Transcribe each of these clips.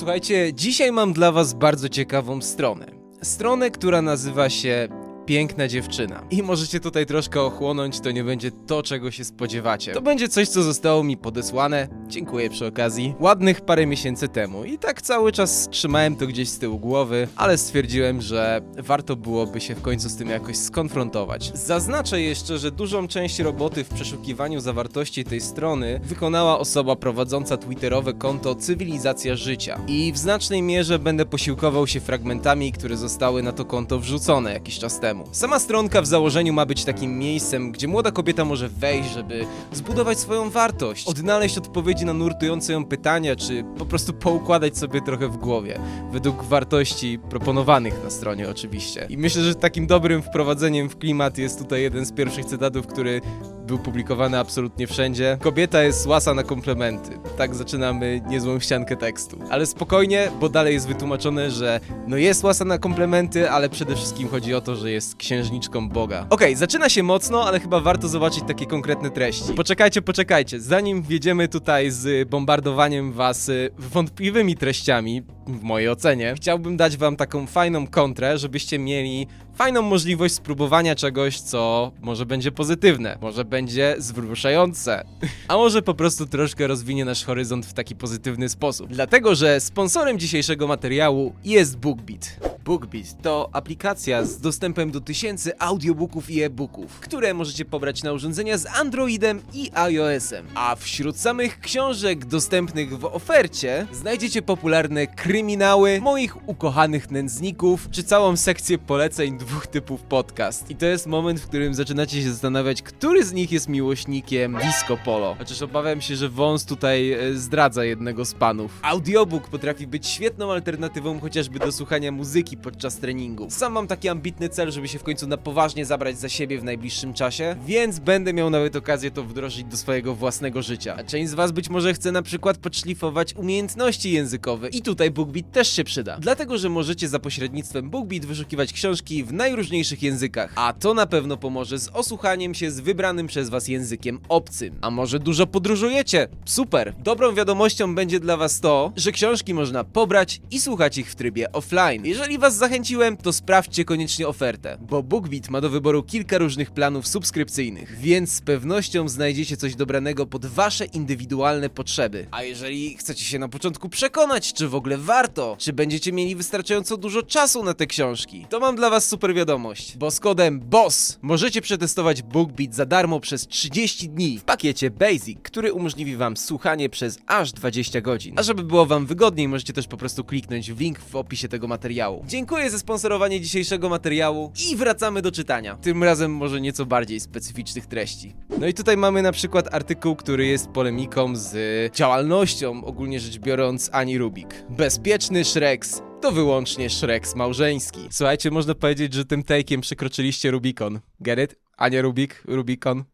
Słuchajcie, dzisiaj mam dla was bardzo ciekawą stronę. Stronę, która nazywa się Piękna dziewczyna. I możecie tutaj troszkę ochłonąć, to nie będzie to, czego się spodziewacie. To będzie coś, co zostało mi podesłane, dziękuję przy okazji, ładnych parę miesięcy temu. I tak cały czas trzymałem to gdzieś z tyłu głowy, ale stwierdziłem, że warto byłoby się w końcu z tym jakoś skonfrontować. Zaznaczę jeszcze, że dużą część roboty w przeszukiwaniu zawartości tej strony wykonała osoba prowadząca twitterowe konto Cywilizacja Życia. I w znacznej mierze będę posiłkował się fragmentami, które zostały na to konto wrzucone jakiś czas temu. Sama stronka w założeniu ma być takim miejscem, gdzie młoda kobieta może wejść, żeby zbudować swoją wartość, odnaleźć odpowiedzi na nurtujące ją pytania, czy po prostu poukładać sobie trochę w głowie, według wartości proponowanych na stronie oczywiście. I myślę, że takim dobrym wprowadzeniem w klimat jest tutaj jeden z pierwszych cytatów, który był publikowany absolutnie wszędzie. Kobieta jest łasa na komplementy. Tak zaczynamy niezłą ściankę tekstu. Ale spokojnie, bo dalej jest wytłumaczone, że no jest łasa na komplementy, ale przede wszystkim chodzi o to, że jest księżniczką Boga. Okej, zaczyna się mocno, ale chyba warto zobaczyć takie konkretne treści. Poczekajcie, poczekajcie. Zanim wjedziemy tutaj z bombardowaniem was y, wątpliwymi treściami, w mojej ocenie, chciałbym dać wam taką fajną kontrę, żebyście mieli fajną możliwość spróbowania czegoś, co może będzie pozytywne, może będzie wzruszające, a może po prostu troszkę rozwinie nasz horyzont w taki pozytywny sposób. Dlatego, że sponsorem dzisiejszego materiału jest BookBeat. BookBeat to aplikacja z dostępem do tysięcy audiobooków i e-booków, które możecie pobrać na urządzenia z Androidem i iOS-em. A wśród samych książek dostępnych w ofercie znajdziecie popularne kryminały moich ukochanych nędzników, czy całą sekcję poleceń dwóch typów podcast. I to jest moment, w którym zaczynacie się zastanawiać, który z nich jest miłośnikiem disco polo. Chociaż obawiam się, że wąs tutaj e, zdradza jednego z panów. Audiobook potrafi być świetną alternatywą chociażby do słuchania muzyki podczas treningu. Sam mam taki ambitny cel, żeby się w końcu na poważnie zabrać za siebie w najbliższym czasie, więc będę miał nawet okazję to wdrożyć do swojego własnego życia. A część z was być może chce na przykład podszlifować umiejętności językowe i tutaj BookBeat też się przyda. Dlatego, że możecie za pośrednictwem BookBeat wyszukiwać książki w najróżniejszych językach, a to na pewno pomoże z osłuchaniem się z wybranym przez was językiem obcym. A może dużo podróżujecie? Super! Dobrą wiadomością będzie dla was to, że książki można pobrać i słuchać ich w trybie offline. Jeżeli was zachęciłem, to sprawdźcie koniecznie ofertę, bo BookBeat ma do wyboru kilka różnych planów subskrypcyjnych, więc z pewnością znajdziecie coś dobranego pod wasze indywidualne potrzeby. A jeżeli chcecie się na początku przekonać, czy w ogóle warto, czy będziecie mieli wystarczająco dużo czasu na te książki, to mam dla was super wiadomość, bo z kodem BOSS możecie przetestować BookBeat za darmo przez 30 dni w pakiecie Basic, który umożliwi wam słuchanie przez aż 20 godzin. A żeby było wam wygodniej, możecie też po prostu kliknąć w link w opisie tego materiału. Dziękuję za sponsorowanie dzisiejszego materiału i wracamy do czytania. Tym razem może nieco bardziej specyficznych treści. No i tutaj mamy na przykład artykuł, który jest polemiką z działalnością, ogólnie rzecz biorąc, Ani Rubik. Bezpieczny Shreks to wyłącznie Shreks małżeński. Słuchajcie, można powiedzieć, że tym take'iem przekroczyliście Rubikon. Get it? Ania Rubik, Rubikon.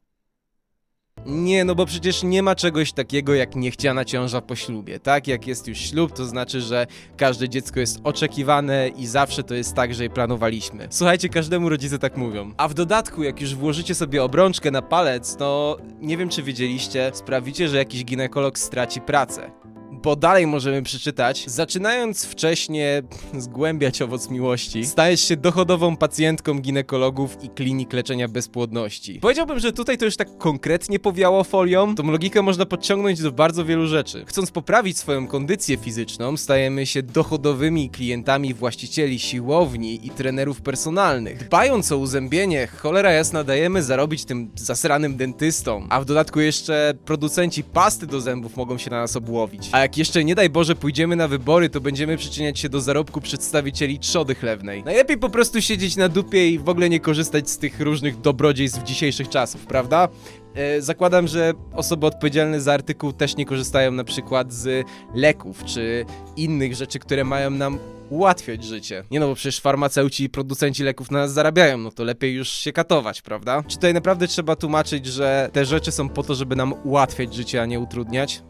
Nie, no bo przecież nie ma czegoś takiego jak niechciana ciąża po ślubie, tak? Jak jest już ślub, to znaczy, że każde dziecko jest oczekiwane i zawsze to jest tak, że je planowaliśmy. Słuchajcie, każdemu rodzice tak mówią. A w dodatku, jak już włożycie sobie obrączkę na palec, to nie wiem czy wiedzieliście, sprawicie, że jakiś ginekolog straci pracę bo dalej możemy przeczytać. Zaczynając wcześnie zgłębiać owoc miłości, stajesz się dochodową pacjentką ginekologów i klinik leczenia bezpłodności. Powiedziałbym, że tutaj to już tak konkretnie powiało folią. Tą logikę można podciągnąć do bardzo wielu rzeczy. Chcąc poprawić swoją kondycję fizyczną, stajemy się dochodowymi klientami właścicieli siłowni i trenerów personalnych. Dbając o uzębienie, cholera jasna dajemy zarobić tym zasranym dentystom. A w dodatku jeszcze producenci pasty do zębów mogą się na nas obłowić. A jak jeszcze nie daj Boże pójdziemy na wybory, to będziemy przyczyniać się do zarobku przedstawicieli trzody chlewnej. Najlepiej po prostu siedzieć na dupie i w ogóle nie korzystać z tych różnych dobrodziejstw dzisiejszych czasów, prawda? E, zakładam, że osoby odpowiedzialne za artykuł też nie korzystają na przykład z leków czy innych rzeczy, które mają nam ułatwiać życie. Nie no, bo przecież farmaceuci i producenci leków na nas zarabiają, no to lepiej już się katować, prawda? Czy tutaj naprawdę trzeba tłumaczyć, że te rzeczy są po to, żeby nam ułatwiać życie, a nie utrudniać?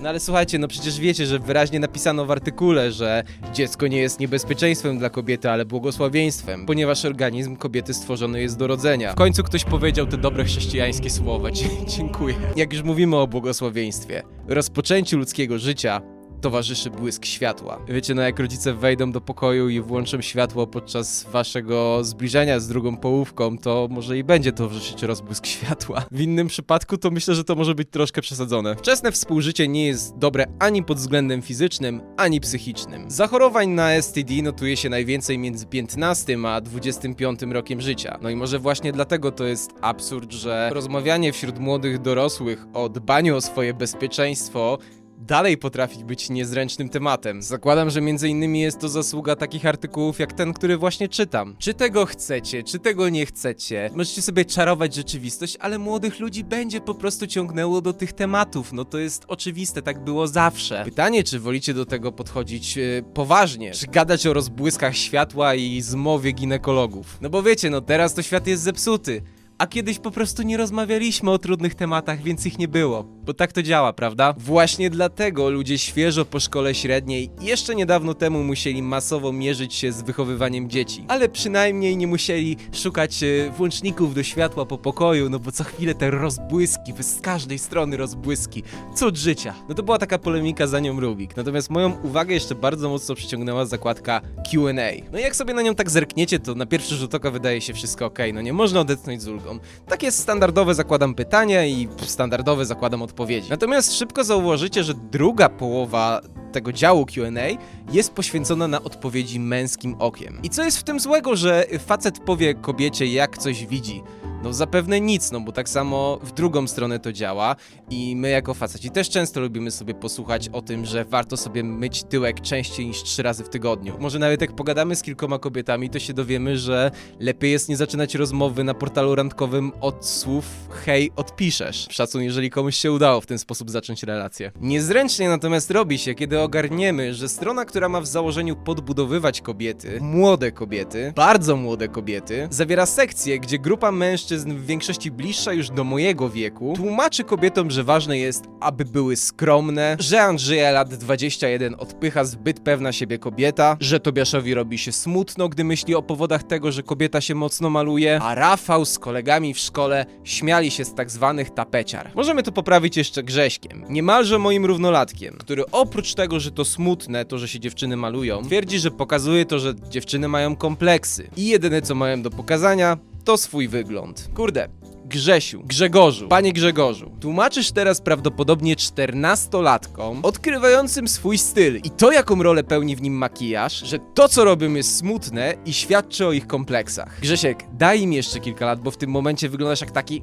No ale słuchajcie, no przecież wiecie, że wyraźnie napisano w artykule, że dziecko nie jest niebezpieczeństwem dla kobiety, ale błogosławieństwem, ponieważ organizm kobiety stworzony jest do rodzenia. W końcu ktoś powiedział te dobre chrześcijańskie słowa. Dziękuję. Jak już mówimy o błogosławieństwie, rozpoczęciu ludzkiego życia, towarzyszy błysk światła. Wiecie, no jak rodzice wejdą do pokoju i włączą światło podczas waszego zbliżenia z drugą połówką, to może i będzie towarzyszyć rozbłysk światła. W innym przypadku to myślę, że to może być troszkę przesadzone. Wczesne współżycie nie jest dobre ani pod względem fizycznym, ani psychicznym. Zachorowań na STD notuje się najwięcej między 15 a 25 rokiem życia. No i może właśnie dlatego to jest absurd, że rozmawianie wśród młodych dorosłych o dbaniu o swoje bezpieczeństwo dalej potrafi być niezręcznym tematem. Zakładam, że między innymi jest to zasługa takich artykułów jak ten, który właśnie czytam. Czy tego chcecie, czy tego nie chcecie? Możecie sobie czarować rzeczywistość, ale młodych ludzi będzie po prostu ciągnęło do tych tematów. No to jest oczywiste, tak było zawsze. Pytanie, czy wolicie do tego podchodzić e, poważnie? Czy gadać o rozbłyskach światła i zmowie ginekologów? No bo wiecie, no teraz to świat jest zepsuty. A kiedyś po prostu nie rozmawialiśmy o trudnych tematach, więc ich nie było. Bo tak to działa, prawda? Właśnie dlatego ludzie świeżo po szkole średniej jeszcze niedawno temu musieli masowo mierzyć się z wychowywaniem dzieci. Ale przynajmniej nie musieli szukać e, włączników do światła po pokoju, no bo co chwilę te rozbłyski, z każdej strony rozbłyski. Cud życia. No to była taka polemika za nią Rubik. Natomiast moją uwagę jeszcze bardzo mocno przyciągnęła zakładka Q&A. No i jak sobie na nią tak zerkniecie, to na pierwszy rzut oka wydaje się wszystko ok. No nie można odetchnąć z ulgą. Tak jest standardowe zakładam pytania i standardowe zakładam odpowiedzi. Natomiast szybko zauważycie, że druga połowa tego działu Q&A jest poświęcona na odpowiedzi męskim okiem. I co jest w tym złego, że facet powie kobiecie jak coś widzi? No zapewne nic, no bo tak samo w drugą stronę to działa i my jako faceci też często lubimy sobie posłuchać o tym, że warto sobie myć tyłek częściej niż trzy razy w tygodniu. Może nawet jak pogadamy z kilkoma kobietami, to się dowiemy, że lepiej jest nie zaczynać rozmowy na portalu randkowym od słów hej, odpiszesz. Szacun, jeżeli komuś się udało w ten sposób zacząć relację. Niezręcznie natomiast robi się, kiedy ogarniemy, że strona, która ma w założeniu podbudowywać kobiety, młode kobiety, bardzo młode kobiety, zawiera sekcję, gdzie grupa mężczyzn w większości bliższa już do mojego wieku tłumaczy kobietom, że ważne jest, aby były skromne, że Andrzeja lat 21 odpycha zbyt pewna siebie kobieta, że Tobiaszowi robi się smutno, gdy myśli o powodach tego, że kobieta się mocno maluje, a Rafał z kolegami w szkole śmiali się z tak zwanych tapeciar. Możemy to poprawić jeszcze Grześkiem, niemalże moim równolatkiem, który oprócz tego, że to smutne, to, że się dziewczyny malują, twierdzi, że pokazuje to, że dziewczyny mają kompleksy i jedyne co mają do pokazania to swój wygląd. Kurde, Grzesiu, Grzegorzu, panie Grzegorzu, tłumaczysz teraz prawdopodobnie 14-latkom odkrywającym swój styl i to, jaką rolę pełni w nim makijaż, że to, co robią jest smutne i świadczy o ich kompleksach. Grzesiek, daj im jeszcze kilka lat, bo w tym momencie wyglądasz jak taki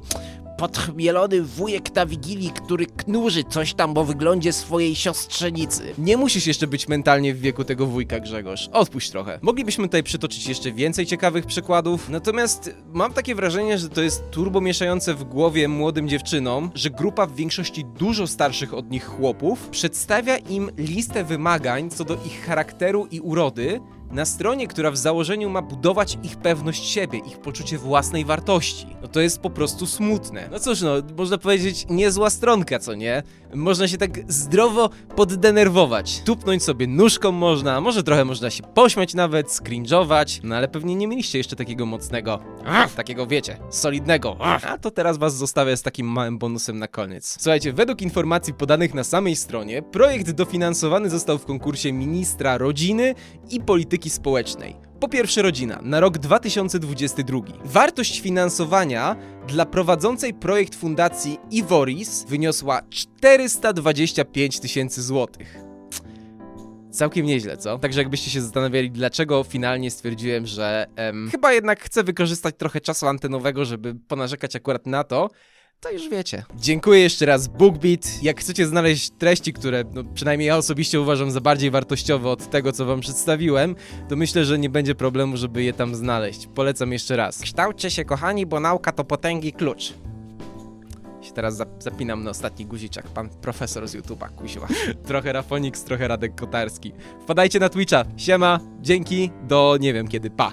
podchmielony wujek na wigilii, który knurzy coś tam o wyglądzie swojej siostrzenicy. Nie musisz jeszcze być mentalnie w wieku tego wujka, Grzegorz. Odpuść trochę. Moglibyśmy tutaj przytoczyć jeszcze więcej ciekawych przykładów, natomiast mam takie wrażenie, że to jest turbo mieszające w głowie młodym dziewczynom, że grupa w większości dużo starszych od nich chłopów przedstawia im listę wymagań co do ich charakteru i urody, na stronie, która w założeniu ma budować ich pewność siebie, ich poczucie własnej wartości. No to jest po prostu smutne. No cóż, no, można powiedzieć, niezła stronka, co nie? Można się tak zdrowo poddenerwować. Tupnąć sobie nóżką można, może trochę można się pośmiać nawet, skringować, no ale pewnie nie mieliście jeszcze takiego mocnego, takiego wiecie, solidnego, a to teraz was zostawię z takim małym bonusem na koniec. Słuchajcie, według informacji podanych na samej stronie, projekt dofinansowany został w konkursie ministra rodziny i polityki społecznej. Po pierwsze rodzina, na rok 2022. Wartość finansowania dla prowadzącej projekt fundacji Ivoris wyniosła 425 tysięcy złotych. Całkiem nieźle, co? Także jakbyście się zastanawiali, dlaczego finalnie stwierdziłem, że em, chyba jednak chcę wykorzystać trochę czasu antenowego, żeby ponarzekać akurat na to, to już wiecie. Dziękuję jeszcze raz BookBeat. Jak chcecie znaleźć treści, które no, przynajmniej ja osobiście uważam za bardziej wartościowe od tego, co wam przedstawiłem, to myślę, że nie będzie problemu, żeby je tam znaleźć. Polecam jeszcze raz. Kształćcie się, kochani, bo nauka to potęgi klucz. Teraz zap- zapinam na ostatni guziczek, pan profesor z YouTube'a, kusiła. trochę Rafonix, trochę Radek Kotarski. Wpadajcie na Twitcha. Siema, dzięki, do nie wiem kiedy, pa.